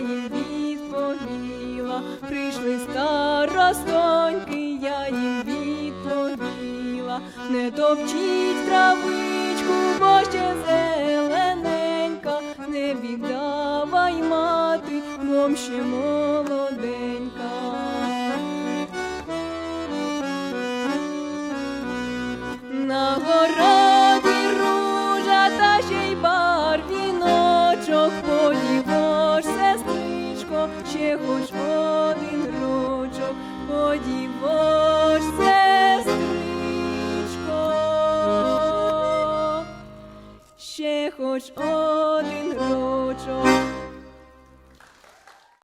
їм відповіла, прийшли старостоньки, я їм відповіла, не топчіть травичку, бо ще зелененька, не віддавай мати, мом ще молоденька. Ще хоч один рочок, подівош, сестричко, ще хоч один рочок.